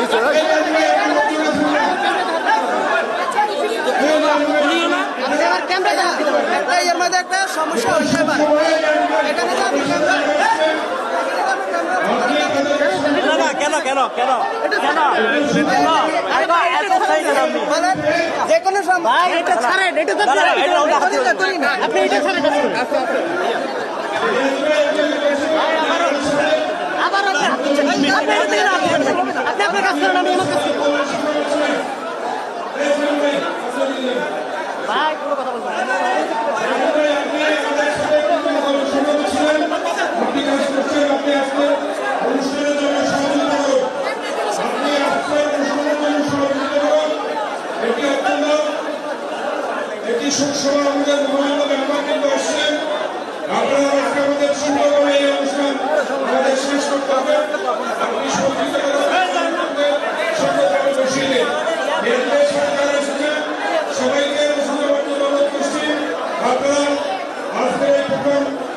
It's একটা সমস্যা হইতে যে কোনো ছাড়েন এটা আপনি এটা ছাড়েন আপনার কাজ করেন আমি আমার কাজ করি ভাই কোনো কথা বলবেন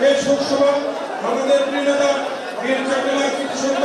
এই শোক সভা আমাদের প্রিয় নেতা বীর চাকলা